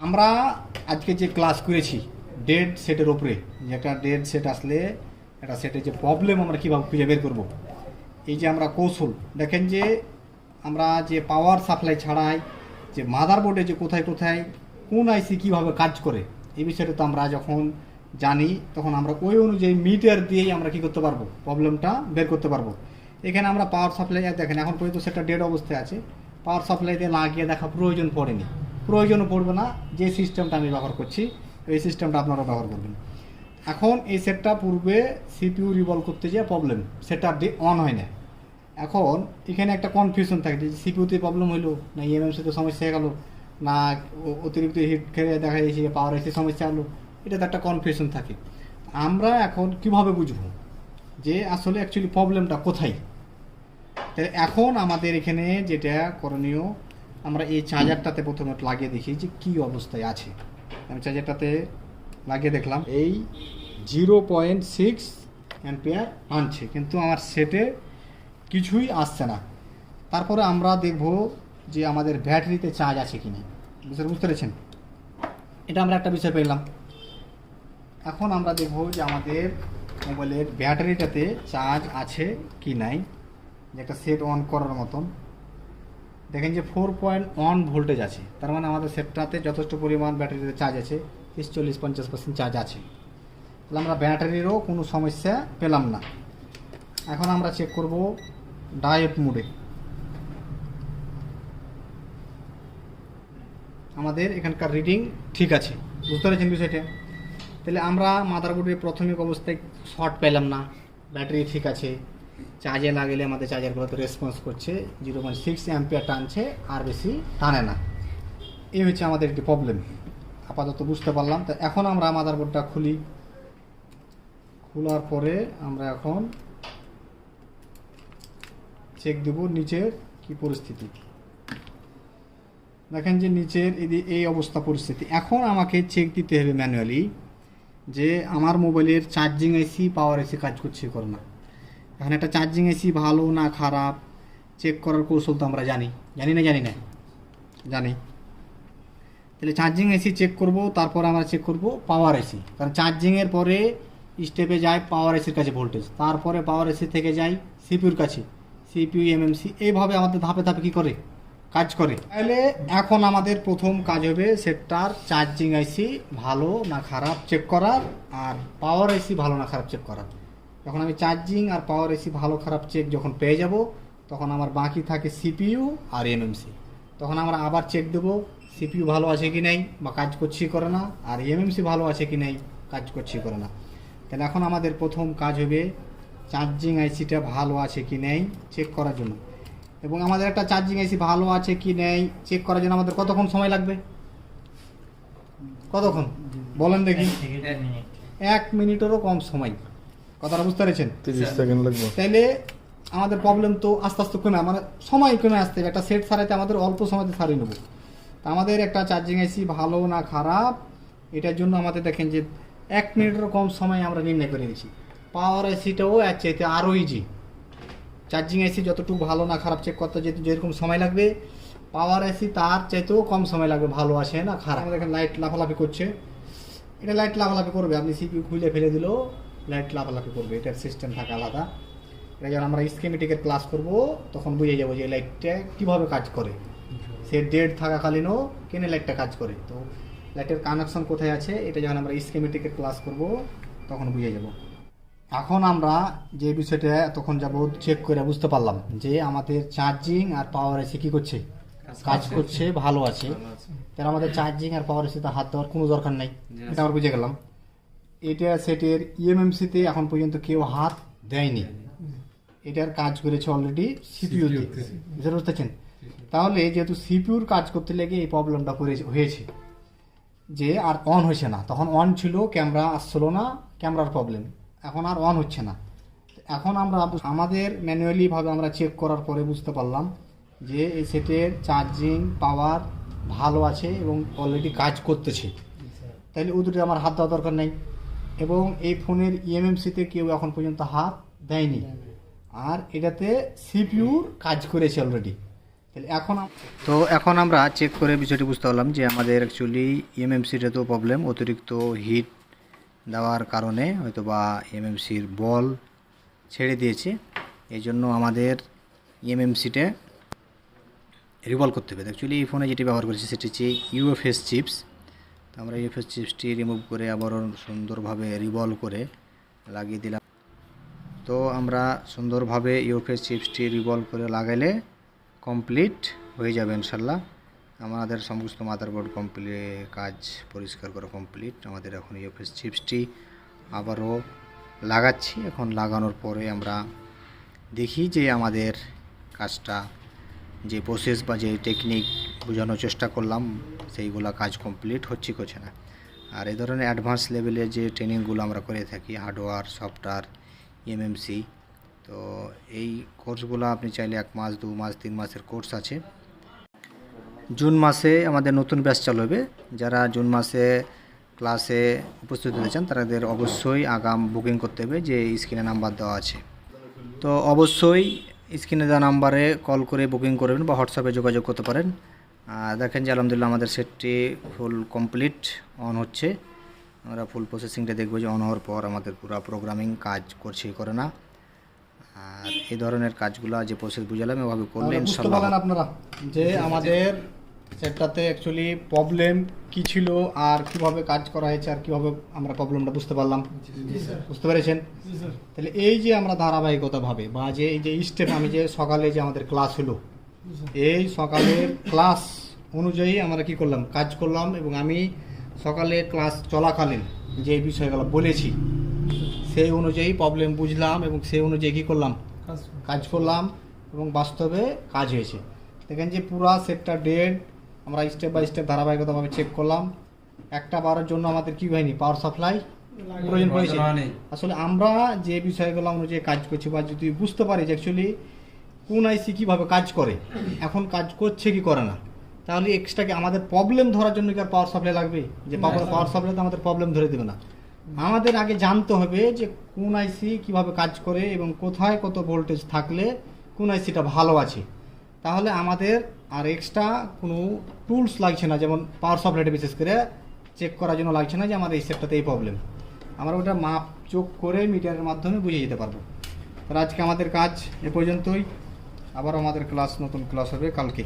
আমরা আজকে যে ক্লাস করেছি ডেড সেটের ওপরে যে একটা ডেড সেট আসলে, একটা সেটের যে প্রবলেম আমরা কীভাবে খুঁজে বের করব। এই যে আমরা কৌশল, দেখেন যে আমরা যে পাওয়ার সাপ্লাই ছাড়াই, যে মাদার বোর্ডে যে কোথায় কোথায়, কোন আইসি কীভাবে কাজ করে, এই বিষয়টা তো আমরা যখন জানি, তখন আমরা ওই অনুযায়ী মিটার দিয়েই আমরা কি করতে পারব প্রবলেমটা বের করতে পারব। এখানে আমরা পাওয়ার সাপ্লাই দেখেন এখন পর্যন্ত সেটা ডেড অবস্থায় আছে পাওয়ার সাপ্লাইতে লাগিয়ে দেখা প্রয়োজন পড়েনি। প্রয়োজনও পড়বে না, যে সিস্টেমটা আমি ব্যবহার করছি, এই সিস্টেমটা আপনারা ব্যবহার করবেন। এখন এই সেটটা পূর্বে সিপিইউ রিভলভ করতে যে প্রবলেম সেটা অন হয় না। এখন এখানে একটা কনফিউশন থাকে যে সিপিইউতে প্রবলেম হইল, না E ইএমএমসিতে সমস্যা হয়ে গেল, না অতিরিক্ত হিট খেয়ে দেখা যাচ্ছে যে পাওয়ার এসে সমস্যা হলো এটা তো একটা কনফিউশন থাকে। আমরা এখন কীভাবে বুঝব যে আসলে অ্যাকচুয়ালি প্রবলেমটা কোথায়? তাহলে এখন আমাদের এখানে যেটা করণীয় আমরা এই চার্জারটাতে প্রথমে লাগিয়ে দেখি যে কি অবস্থায় আছে। আমি চার্জারটাতে লাগিয়ে দেখলাম, এই জিরো পয়েন্ট সিক্স অ্যাম্পিয়ার আনছে, কিন্তু আমার সেটে কিছুই আসছে না। তারপরে আমরা দেখব যে আমাদের ব্যাটারিতে চার্জ আছে কি না বুঝতে বুঝতে পেরেছেন? এটা আমরা একটা বিষয় পেলাম। এখন আমরা দেখব যে আমাদের মোবাইলের ব্যাটারিটাতে চার্জ আছে কি নাই, যে একটা সেট অন করার মতন। দেখেন যে ফোর পয়েন্ট ওয়ান ভোল্টেজ আছে। তার মানে আমাদের সেটটাতে যথেষ্ট পরিমাণ ব্যাটারিতে চার্জ আছে। তিরিশ, চল্লিশ, পঞ্চাশ পার্সেন্ট চার্জ আছে। তাহলে আমরা ব্যাটারিরও কোনো সমস্যা পেলাম না। এখন আমরা চেক করব ডায়েট মোডে আমাদের এখানকার রিডিং ঠিক আছে। বুঝতে পেরেছেন বিষয়টা? তাহলে আমরা মাদারবোর্ডের প্রাথমিক অবস্থায় শর্ট পেলাম না। ব্যাটারি ঠিক আছে। চার্জে লাগালে আমাদের চার্জারগুলোতে রেসপন্স করছে জিরো পয়েন্ট সিক্স অ্যাম্পিয়ার টানছে আর বেশি টানে না। এই হচ্ছে আমাদের একটি প্রবলেম আপাতত বুঝতে পারলাম। তো এখন আমরা মাদারবোর্ডটা খুলি। খোলার পরে আমরা এখন চেক দেব নিচের কি পরিস্থিতি। দেখেন যে নিচের এই অবস্থা পরিস্থিতি। এখন আমাকে চেক দিতে হবে ম্যানুয়ালি যে আমার মোবাইলের চার্জিং এসি পাওয়ার এসি কাজ করছে করে না। এখন একটা চার্জিং এসি ভালো না খারাপ চেক করার কৌশল তো আমরা জানি। জানি না জানি না। জানি। তাহলে চার্জিং এসি চেক করব, তারপর আমরা চেক করব পাওয়ার এসি কারণ চার্জিংয়ের পরে স্টেপে যায় পাওয়ার এসির কাছে ভোল্টেজ তারপরে পাওয়ার এসি থেকে যায় সিপিউর কাছে। সিপিইউ এমএমসি এইভাবে আমাদের ধাপে ধাপে কি করে? কাজ করে। তাহলে এখন আমাদের প্রথম কাজ হবে সেটার চার্জিং আইসি ভালো না খারাপ চেক করার, আর পাওয়ার আইসি ভালো না খারাপ চেক করার। যখন আমি চার্জিং আর পাওয়ার এসি ভালো খারাপ চেক যখন পেয়ে যাব তখন আমার বাকি থাকে সিপিইউ আর এমএমসি তখন আমরা আবার চেক দেবো সিপিইউ ভালো আছে কি নাই বা কাজ করছি করে না আর এমএমসি ভালো আছে কি নাই কাজ করছি করে না। তাহলে এখন আমাদের প্রথম কাজ হবে চার্জিং আইসিটা ভালো আছে কি নেই চেক করার জন্য। এবং আমাদের একটা চার্জিং আইসি ভালো আছে কি নেই চেক করার জন্য আমাদের কতক্ষণ সময় লাগবে? কতক্ষণ? বলেন দেখি। এক মিনিটেরও কম সময়। কথাটা বুঝতে পেরেছেন? তিরিশ সেকেন্ড লাগবে। তাইলে আমাদের প্রবলেম তো আস্তে আস্তে কমে মানে সময় কমে আসতে হবে। একটা সেট সারাইতে আমাদের অল্প সময়তে সারিয়ে নেব। তা আমাদের একটা চার্জিং আইসি ভালো না খারাপ এটার জন্য আমাদের দেখেন যে এক মিনিটেরও কম সময় আমরা নির্ণয় করে দিয়েছি পাওয়ার আইসিটাও এক চাইতে আরও ইজি চার্জিং আইসি যতটুকু ভালো না খারাপ চেক করতে যেহেতু যেরকম সময় লাগবে পাওয়ার আইসি তার চাইতেও কম সময় লাগবে ভালো আসে না খারাপ। দেখেন লাইট লাফালাফি করছে। এটা লাইট লাফালাফি করবে আপনি সিপিউ খুলে ফেলে দিলেও লাইট লাফালাফি করবে এটার সিস্টেম থাকে আলাদা। এটা যখন আমরা স্কিমেটিকের ক্লাস করব তখন বুঝে যাব যে লাইটটা কীভাবে কাজ করে। সে ডেড থাকাকালীনও কেনে লাইটটা কাজ করে। তো লাইটের কানেকশন কোথায় আছে এটা যখন আমরা স্কিমেটিকের ক্লাস করব তখন বুঝে যাব। এখন আমরা যে বিষয়টা তখন যাব চেক করে বুঝতে পারলাম যে আমাদের চার্জিং আর পাওয়ার এসে কী করছে। কাজ করছে। ভালো আছে। তাহলে আমাদের চার্জিং আর পাওয়ার এসে হাত দেওয়ার কোনো দরকার নাই। এটা আমরা বুঝে গেলাম। এটা সেটের ইএমএমসিতে এখন পর্যন্ত কেউ হাত দেয়নি। এটার কাজ করেছে অলরেডি সিপিইউতে বুঝতে পারতেছেন তাহলে যেহেতু সিপিউর কাজ করতে লেগে এই প্রবলেমটা হয়েছে যে আর অন হয়েছে না। তখন অন ছিল ক্যামেরা আসছিল না ক্যামেরার প্রবলেম এখন আর অন হচ্ছে না। এখন আমরা আমাদের ম্যানুয়ালিভাবে আমরা চেক করার পরে বুঝতে পারলাম যে এই সেটের চার্জিং পাওয়ার ভালো আছে এবং অলরেডি কাজ করতেছে। তাহলে ও দুটো আমার হাত দেওয়া দরকার নেই। এবং এই ফোনের E ইএমএমসিতে কেউ এখন পর্যন্ত হাত দেয়নি। আর এটাতে সিপিউর কাজ করেছে অলরেডি তাহলে এখন তো এখন আমরা চেক করে বিষয়টি বুঝতে পারলাম যে আমাদের অ্যাকচুয়ালি এমএমসিটা তো প্রবলেম অতিরিক্ত হিট দেওয়ার কারণে হয়তো বা এমএমসির বল ছেড়ে দিয়েছে। এই জন্য আমাদের এমএমসিটা রিভলভ করতে হবে। অ্যাকচুয়ালি এই ফোনে যেটি ব্যবহার করেছে সেটি হচ্ছে ইউএফএস চিপস আমরা ইউএফএস চিপসটি রিমুভ করে আবারও সুন্দরভাবে রিভলভ করে লাগিয়ে দিলাম। তো আমরা সুন্দরভাবে ইউএফএস চিপসটি রিভলভ করে লাগাইলে কমপ্লিট হয়ে যাবে ইনশাল্লাহ আমাদের সমস্ত মাদারবোর্ড কমপ্লিট কাজ পরিষ্কার করা কমপ্লিট আমাদের এখন ইউএফএস চিপসটি আবারও লাগাচ্ছি। এখন লাগানোর পরে আমরা দেখি যে আমাদের কাজটা, যে প্রসেস বা যে টেকনিক বোঝানোর চেষ্টা করলাম সেইগুলো কাজ কমপ্লিট হচ্ছে করছে না। আর এই ধরনের অ্যাডভান্স লেভেলের যে ট্রেনিংগুলো আমরা করে থাকি হার্ডওয়্যার সফটওয়্যার এমএমসি তো এই কোর্সগুলো আপনি চাইলে এক মাস, দু মাস, তিন মাসের কোর্স আছে। জুন মাসে আমাদের নতুন ব্যাচ চালু হবে। যারা জুন মাসে ক্লাসে উপস্থিত হতে চান, তাদের অবশ্যই আগাম বুকিং করতে হবে যে স্ক্রিনে নাম্বার দেওয়া আছে। তো অবশ্যই স্ক্রিনে দেওয়া নাম্বারে কল করে বুকিং করবেন বা হোয়াটসঅ্যাপে যোগাযোগ করতে পারেন। দেখেন যে আলহামদুলিল্লাহ আমাদের সেটটি ফুল কমপ্লিট অন হচ্ছে। আমরা ফুল প্রসেসিংটা দেখব যে অন হওয়ার পর আমাদের পুরো প্রোগ্রামিং কাজ করছে করে না। আর এই ধরনের কাজগুলো যে প্রসেস বুঝালাম এভাবে করলে ইনশাল্লাহ আপনারা যে আমাদের সেটটাতে অ্যাকচুয়ালি প্রবলেম কি ছিল আর কীভাবে কাজ করা হয়েছে আর কীভাবে আমরা প্রবলেমটা বুঝতে পারলাম। বুঝতে পেরেছেন? তাহলে এই যে আমরা ধারাবাহিকতা ভাবে বা যে এই যে স্টেপ আমি যে সকালে যে আমাদের ক্লাস হলো এই সকালের ক্লাস অনুযায়ী আমরা কি করলাম? কাজ করলাম এবং আমি সকালে ক্লাস চলাকালীন যে বিষয়গুলো বলেছি সেই অনুযায়ী প্রবলেম বুঝলাম এবং সেই অনুযায়ী কী করলাম? কাজ করলাম। এবং বাস্তবে কাজ হয়েছে। দেখেন যে পুরা সেটটা ডেড আমরা স্টেপ বাই স্টেপ ধারাবাহিকতাভাবে চেক করলাম। একটা বারের জন্য আমাদের কি হয়নি? পাওয়ার সাপ্লাই প্রয়োজন পড়েছে আসলে আমরা যে বিষয়গুলো অনুযায়ী কাজ করছি বা যদি বুঝতে পারি যে অ্যাকচুয়ালি কোন আইসি কীভাবে কাজ করে এখন কাজ করছে কি করে না? তাহলে এক্সট্রা কি আমাদের প্রবলেম ধরার জন্য কি আর পাওয়ার সাপ্লাই লাগবে? যে পাওয়ার সাপ্লাই তো আমাদের প্রবলেম ধরে দেবে না। আমাদের আগে জানতে হবে যে কোন আইসি কীভাবে কাজ করে এবং কোথায় কত ভোল্টেজ থাকলে কোন আইসিটা ভালো আছে। তাহলে আমাদের আর এক্সট্রা কোনো টুলস লাগছে না যেমন পাওয়ার সাপ্লাইটা বিশেষ করে চেক করার জন্য লাগছে না যে আমাদের এই সেটটাতে এই প্রবলেম আমরা ওটা মাপ চোখ করে মিটারের মাধ্যমে বুঝে যেতে পারব। তাহলে আজকে আমাদের কাজ এ পর্যন্তই। আবার আমাদের ক্লাস নতুন ক্লাস হবে কালকে।